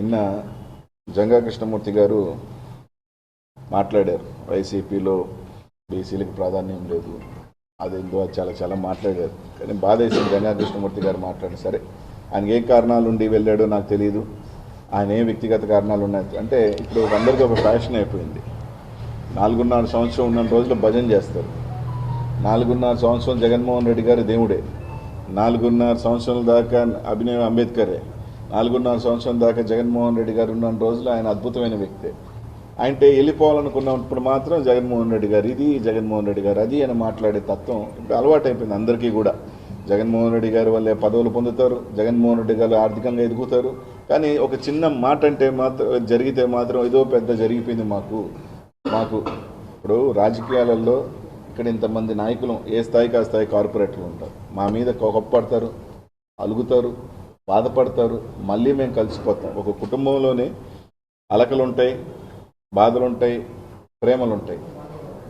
నిన్న జంగా కృష్ణమూర్తి గారు మాట్లాడారు. వైసీపీలో బీసీలకు ప్రాధాన్యం లేదు. అదేందో అది చాలా చాలా మాట్లాడారు. కానీ బాధ వేసింది జంగా కృష్ణమూర్తి గారు మాట్లాడారు సరే. ఆయనకి ఏం కారణాలు ఉండి వెళ్ళాడో నాకు తెలియదు ఆయన ఏ వ్యక్తిగత కారణాలు ఉన్నాయి? అంటే ఇప్పుడు అందరికీ ఒక ఫ్యాషన్ అయిపోయింది. నాలుగున్నర సంవత్సరం ఉన్న రోజులు భజన చేస్తారు. నాలుగున్నర సంవత్సరం జగన్మోహన్ రెడ్డి గారు దేవుడే. నాలుగున్నర సంవత్సరాల దాకా అభినవ్ అంబేద్కరే. నాలుగున్నర సంవత్సరం దాకా జగన్మోహన్ రెడ్డి గారు ఉన్న రోజులు ఆయన అద్భుతమైన వ్యక్తే. అంటే వెళ్ళిపోవాలనుకున్నప్పుడు మాత్రం జగన్మోహన్ రెడ్డి గారు ఇది జగన్మోహన్ రెడ్డి గారు అది అని మాట్లాడే తత్వం ఇప్పుడు అలవాటైపోయింది అందరికీ కూడా. జగన్మోహన్ రెడ్డి గారి వల్లే పదవులు పొందుతారు జగన్మోహన్ రెడ్డి గారు ఆర్థికంగా ఎదుగుతారు. కానీ ఒక చిన్న మాట అంటే మాత్రం జరిగితే మాత్రం ఏదో పెద్ద జరిగిపోయింది మాకు. మాకు ఇప్పుడు రాజకీయాలలో ఇక్కడ ఇంతమంది నాయకులు ఏ స్థాయికి ఆ స్థాయి కార్పొరేటర్లు ఉంటారు? మా మీద కోపడతారు అలుగుతారు. బాధపడతారు మళ్ళీ మేము కలిసిపోతాం. ఒక కుటుంబంలోనే అలకలు ఉంటాయి బాధలు ఉంటాయి ప్రేమలు ఉంటాయి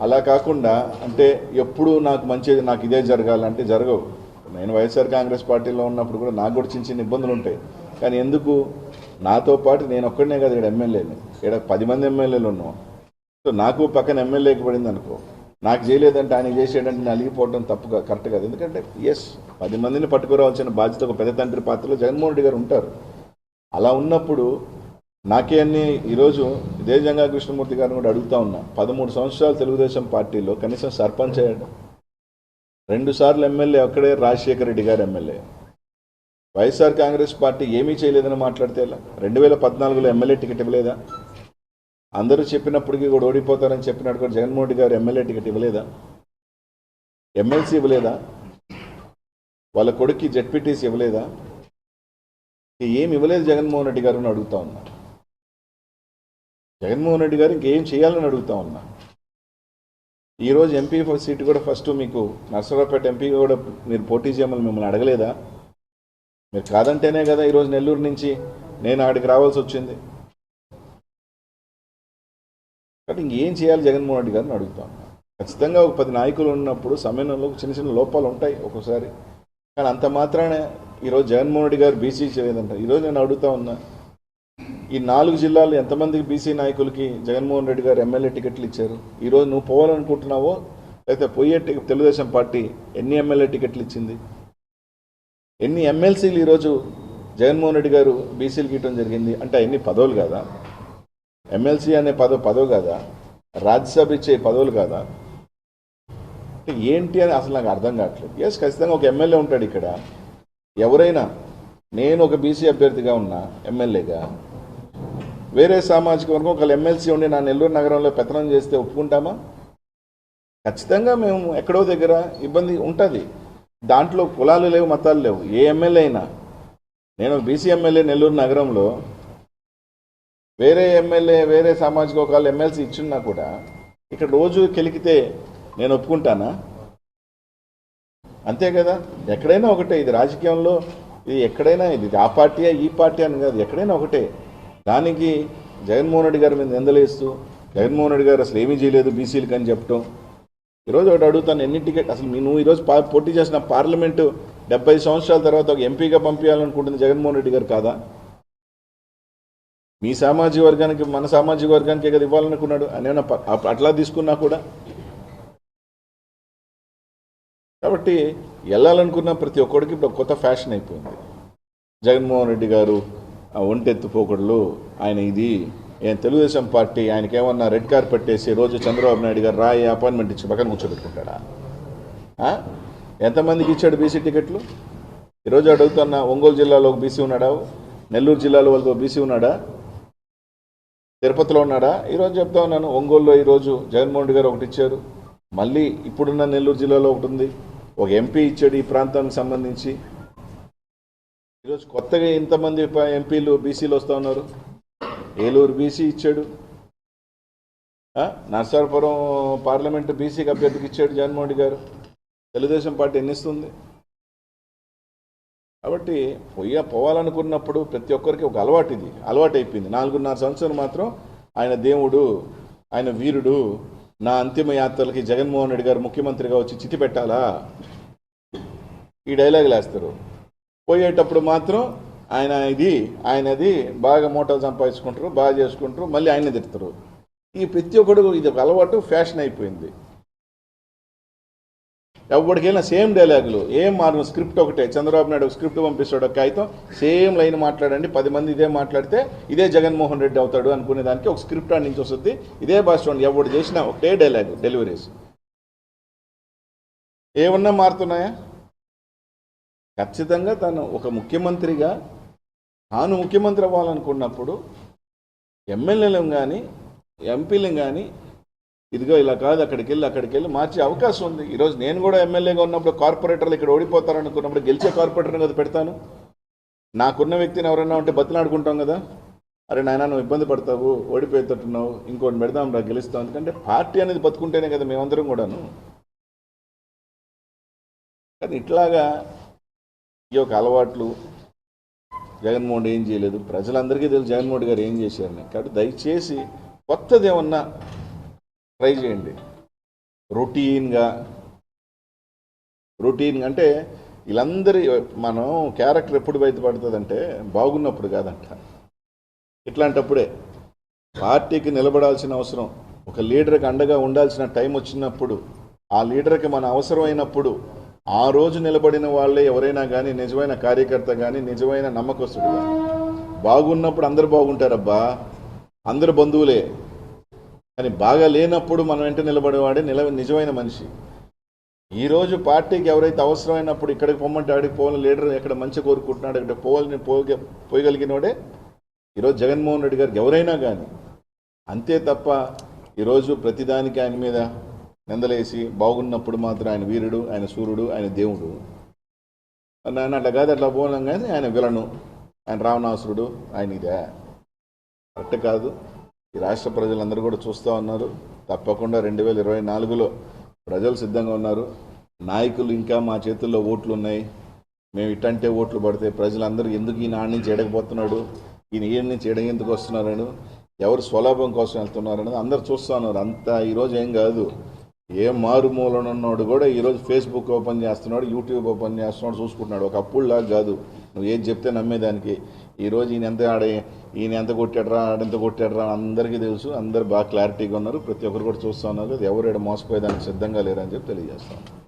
అలా కాకుండా అంటే ఎప్పుడు నాకు మంచిది నాకు ఇదే జరగాలంటే జరగవు. నేను వైఎస్ఆర్ కాంగ్రెస్ పార్టీలో ఉన్నప్పుడు కూడా నాకు కూడా చిన్న చిన్న ఇబ్బందులు ఉంటాయి కానీ ఎందుకు? నాతో పాటు నేను ఒక్కడనే కదా ఇక్కడ ఎమ్మెల్యేని. ఇక్కడ పది మంది ఎమ్మెల్యేలు ఉన్నాం సో నాకు పక్కన ఎమ్మెల్యేకి పడింది అనుకో నాకు చేయలేదంటే ఆయన చేసేటంటే నేను అలిగిపోవడం తప్పు కరెక్ట్ కాదు. ఎందుకంటే ఎస్ పది మందిని పట్టుకురావాల్సిన బాధ్యత ఒక పెద్ద తండ్రి పాత్రలో జగన్మోహన్ రెడ్డి గారు ఉంటారు. అలా ఉన్నప్పుడు నాకే అన్ని ఈరోజు ఇదే జంగా కృష్ణమూర్తి గారిని కూడా అడుగుతా ఉన్నా. పదమూడు సంవత్సరాలు తెలుగుదేశం పార్టీలో కనీసం సర్పంచ్ అయ్యాడు. రెండు సార్లు ఎమ్మెల్యే ఒక్కడే రాజశేఖర రెడ్డి గారు ఎమ్మెల్యే. వైఎస్ఆర్ కాంగ్రెస్ పార్టీ ఏమీ చేయలేదని మాట్లాడితే ఎలా? రెండు వేల పద్నాలుగులో ఎమ్మెల్యే టికెట్ ఇవ్వలేదా? అందరూ చెప్పినప్పటికీ కూడా ఓడిపోతారని చెప్పినట్టు కూడా జగన్మోహన్ రెడ్డి గారు ఎమ్మెల్యే టికెట్ ఇవ్వలేదా? ఎమ్మెల్సీ ఇవ్వలేదా? వాళ్ళ కొడుక్కి జెడ్పీటీసీ ఇవ్వలేదా? ఏమి ఇవ్వలేదు జగన్మోహన్ రెడ్డి గారు అని అడుగుతా ఉన్నా. జగన్మోహన్ రెడ్డి గారు ఇంకేం చేయాలని అడుగుతా ఉన్నా. ఈరోజు ఎంపీ సీటు కూడా ఫస్ట్ మీకు నర్సరావుపేట ఎంపీ కూడా మీరు పోటీ చేయమని మిమ్మల్ని అడగలేదా? మీరు కాదంటేనే కదా ఈరోజు నెల్లూరు నుంచి నేను ఆడికి రావాల్సి వచ్చింది. కాబట్టి ఇంకేం చేయాలి జగన్మోహన్ రెడ్డి గారిని అడుగుతాను. ఖచ్చితంగా ఒక పది నాయకులు ఉన్నప్పుడు సమయంలో చిన్న చిన్న లోపాలు ఉంటాయి ఒక్కోసారి. కానీ అంత మాత్రాన ఈరోజు జగన్మోహన్ రెడ్డి గారు బీసీ చేయలేదంట. ఈరోజు నేను అడుగుతా ఉన్నా ఈ నాలుగు జిల్లాలు ఎంతమందికి బీసీ నాయకులకి జగన్మోహన్ రెడ్డి గారు ఎమ్మెల్యే టికెట్లు ఇచ్చారు? ఈరోజు నువ్వు పోవాలనుకుంటున్నావో లేకపోతే పోయే తెలుగుదేశం పార్టీ ఎన్ని ఎమ్మెల్యే టికెట్లు ఇచ్చింది? ఎన్ని ఎమ్మెల్సీలు ఈరోజు జగన్మోహన్ రెడ్డి గారు బీసీలకు ఇవ్వడం జరిగింది? అంటే ఎన్ని పదవులు కదా? ఎమ్మెల్సీ అనే పదవి పదవి కాదా? రాజ్యసభ ఇచ్చే పదవులు కాదా? అంటే ఏంటి అని అసలు నాకు అర్థం కావట్లేదు. ఎస్ ఖచ్చితంగా ఒక ఎమ్మెల్యే ఉంటాడు ఇక్కడ. ఎవరైనా నేను ఒక బీసీ అభ్యర్థిగా ఉన్నా ఎమ్మెల్యేగా వేరే సామాజిక వర్గం ఒకళ్ళు ఎమ్మెల్సీ ఉండి నా నెల్లూరు నగరంలో పెత్తనం చేస్తే ఒప్పుకుంటామా? ఖచ్చితంగా మేము ఎక్కడో దగ్గర ఇబ్బంది ఉంటుంది. దాంట్లో కులాలు లేవు మతాలు లేవు. ఏ ఎమ్మెల్యే అయినా నేను బీసీ ఎమ్మెల్యే నెల్లూరు నగరంలో వేరే ఎమ్మెల్యే వేరే సామాజిక వర్గాలు ఎమ్మెల్సీ ఇచ్చున్నా కూడా ఇక్కడ రోజు కెలికితే నేను ఒప్పుకుంటానా? అంతే కదా? ఎక్కడైనా ఒకటే ఇది రాజకీయంలో ఇది ఎక్కడైనా ఇది ఆ పార్టీయా ఈ పార్టీ అని కాదు ఎక్కడైనా ఒకటే. దానికి జగన్మోహన్ రెడ్డి గారి మీద నిందలేస్తూ జగన్మోహన్ రెడ్డి గారు అసలు ఏమీ చేయలేదు బీసీలకు అని చెప్పటం. ఈరోజు ఒకటి అడుగుతాను ఎన్ని టికెట్ అసలు నువ్వు ఈరోజు పా- పోటీ చేసిన పార్లమెంటు డెబ్బై సంవత్సరాల తర్వాత ఒక ఎంపీగా పంపించాలనుకుంటుంది జగన్మోహన్ రెడ్డి గారు కాదా? మీ సామాజిక వర్గానికి మన సామాజిక వర్గానికే కదా ఇవ్వాలనుకున్నాడు? అని అట్లా తీసుకున్నా కూడా? కాబట్టి వెళ్ళాలనుకున్న ప్రతి ఒక్కడికి ఇప్పుడు కొత్త ఫ్యాషన్ అయిపోయింది. జగన్మోహన్ రెడ్డి గారు ఆ ఒంటెత్తుపోకడలు ఆయన ఇది ఆయన తెలుగుదేశం పార్టీ ఆయనకి ఏమన్నా రెడ్ కార్పెట్ వేసి రోజు చంద్రబాబు నాయుడు గారు రాయి అపాయింట్మెంట్ ఇచ్చి పక్కన కూర్చోబెట్టుకుంటాడా? ఎంతమందికి ఇచ్చాడు బీసీ టికెట్లు? ఈరోజు అడుగుతున్న ఒంగోలు జిల్లాలో ఒక బీసీ ఉన్నాడా? నెల్లూరు జిల్లాలో వాళ్ళకి ఒక బీసీ ఉన్నాడా? తిరుపతిలో ఉన్నాడా? ఈరోజు చెప్తా ఉన్నాను. ఒంగోలులో ఈరోజు జగన్మోహన్ రెడ్డి గారు ఒకటి ఇచ్చారు. మళ్ళీ ఇప్పుడున్న నెల్లూరు జిల్లాలో ఒకటి ఉంది. ఒక ఎంపీ ఇచ్చాడు ఈ ప్రాంతానికి సంబంధించి. ఈరోజు కొత్తగా ఇంతమంది ఎంపీలు బీసీలు వస్తూ ఉన్నారు. ఏలూరు బీసీ ఇచ్చాడు. నర్సాపురం పార్లమెంటు బీసీకి అభ్యర్థికి ఇచ్చాడు జగన్మోహన్ రెడ్డి గారు. తెలుగుదేశం పార్టీ ఎన్ని ఇస్తుంది కాబట్టి పొయ్య పోవాలనుకున్నప్పుడు ప్రతి ఒక్కరికి ఒక అలవాటు ఇది అలవాటు అయిపోయింది నాలుగున్నర సంవత్సరం మాత్రం ఆయన దేవుడు ఆయన వీరుడు నా అంతిమ యాత్రలకి జగన్మోహన్ రెడ్డి గారు ముఖ్యమంత్రిగా వచ్చి చితి పెట్టాలా? ఈ డైలాగులు వేస్తారు. పోయేటప్పుడు మాత్రం ఆయన ఇది ఆయనది బాగా మూటలు సంపాదించుకుంటారు బాగా చేసుకుంటారు మళ్ళీ ఆయన తిడతారు. ఈ ప్రతి ఒక్కడు ఇది ఒక అలవాటు ఫ్యాషన్ అయిపోయింది. ఎవరికైనా సేమ్ డైలాగులు ఏం మారు స్క్రిప్ట్ ఒకటే చంద్రబాబు నాయుడు స్క్రిప్ట్ పంపిస్తాడు ఒక కాగితం సేమ్ లైన్ మాట్లాడండి పది మంది ఇదే మాట్లాడితే ఇదే జగన్మోహన్ రెడ్డి అవుతాడు అనుకునే దానికి ఒక స్క్రిప్ట్ ఆడి నుంచి వస్తుంది. ఇదే భాష చూడండి ఎవడు చేసినా ఒకటే డైలాగ్ డెలివరీస్. ఏమన్నా మారుతున్నాయా? ఖచ్చితంగా తను ఒక ముఖ్యమంత్రిగా తాను ముఖ్యమంత్రి అవ్వాలనుకున్నప్పుడు ఎమ్మెల్యేలను కానీ ఎంపీలను కానీ ఇదిగో ఇలా కాదు అక్కడికి వెళ్ళి అక్కడికి వెళ్ళి మార్చే అవకాశం ఉంది. ఈరోజు నేను కూడా ఎమ్మెల్యేగా ఉన్నప్పుడు కార్పొరేటర్లు ఇక్కడ ఓడిపోతారనుకున్నప్పుడు గెలిచే కార్పొరేటర్ని కదా పెడతాను. నాకున్న వ్యక్తిని ఎవరైనా ఉంటే బతిలాడుకుంటాం కదా. అరే నాయన నువ్వు ఇబ్బంది పడతావు ఓడిపోయేటట్టున్నావు ఇంకోటి పెడదాం రా గెలుస్తాం. ఎందుకంటే పార్టీ అనేది బతుకుంటేనే కదా మేమందరం కూడాను. కానీ ఇట్లాగా ఈ యొక్క అలవాట్లు జగన్మోహన్ ఏం చేయలేదు. ప్రజలందరికీ తెలుసు జగన్మోహన్ గారు ఏం చేశారని. కాబట్టి దయచేసి కొత్తది ఏమన్నా ట్రై చేయండి. రొటీన్గా. రొటీన్ అంటే వీళ్ళందరి మనం క్యారెక్టర్ ఎప్పుడు బయటపడుతుందంటే బాగున్నప్పుడు కాదంట. ఇట్లాంటప్పుడే పార్టీకి నిలబడాల్సిన అవసరం. ఒక లీడర్కి అండగా ఉండాల్సిన టైం వచ్చినప్పుడు ఆ లీడర్కి మన అవసరమైనప్పుడు ఆ రోజు నిలబడిన వాళ్ళే ఎవరైనా కానీ నిజమైన కార్యకర్త కానీ నిజమైన నమ్మకస్తుడు కానీ బాగున్నప్పుడు అందరు బాగుంటారబ్బా. అందరు బంధువులే. కానీ బాగా లేనప్పుడు మనం వెంట నిలబడేవాడే నిల నిజమైన మనిషి. ఈరోజు పార్టీకి ఎవరైతే అవసరమైనప్పుడు ఇక్కడికి పొమ్మంటే ఆడికి పోవాలని లీడర్ ఎక్కడ మంచి కోరుకుంటున్నాడు ఇక్కడ పోవాలని పోగ పోయగలిగినోడే ఈరోజు జగన్మోహన్ రెడ్డి గారికి ఎవరైనా కానీ అంతే తప్ప ఈరోజు ప్రతిదానికి ఆయన మీద నిందలేసి బాగున్నప్పుడు మాత్రం ఆయన వీరుడు ఆయన సూర్యుడు ఆయన దేవుడు. ఆయన అట్లా కాదు అట్లా పోలం కానీ ఆయన విలను. ఆయన రావణాసురుడు ఆయన ఇదే. కరెక్ట్ కాదు. ఈ రాష్ట్ర ప్రజలందరూ కూడా చూస్తూ ఉన్నారు. తప్పకుండా రెండు వేల ఇరవై నాలుగులో ప్రజలు సిద్ధంగా ఉన్నారు. నాయకులు ఇంకా మా చేతుల్లో ఓట్లు ఉన్నాయి. మేము ఇట్టంటే ఓట్లు పడితే ప్రజలందరూ ఎందుకు ఈయన ఆడి నుంచి ఎడకపోతున్నాడు ఈయన ఈయన నుంచి ఎడగ ఎందుకు వస్తున్నారని? ఎవరు స్వలాభం కోసం వెళ్తున్నారని అందరు చూస్తూ ఉన్నారు. అంత ఈరోజు ఏం కాదు. ఏ మారుమూలనున్నాడు కూడా ఈరోజు ఫేస్బుక్ ఓపెన్ చేస్తున్నాడు యూట్యూబ్ ఓపెన్ చేస్తున్నాడు చూసుకుంటున్నాడు. ఒకప్పుడులా అప్పుడులాగా కాదు. నువ్వు ఏది చెప్తే నమ్మేదానికి. ఈరోజు ఈయన ఎంత ఆడే ఈయన ఎంత కొట్టాడరా ఆడెంత కొట్టాడరా అందరికీ తెలుసు. అందరు బాగా క్లారిటీగా ఉన్నారు. ప్రతి ఒక్కరు కూడా చూస్తూ ఉన్నారు. ఎవరు ఈడ మోసపోయేదానికి సిద్ధంగా లేరని చెప్పి తెలియజేస్తాను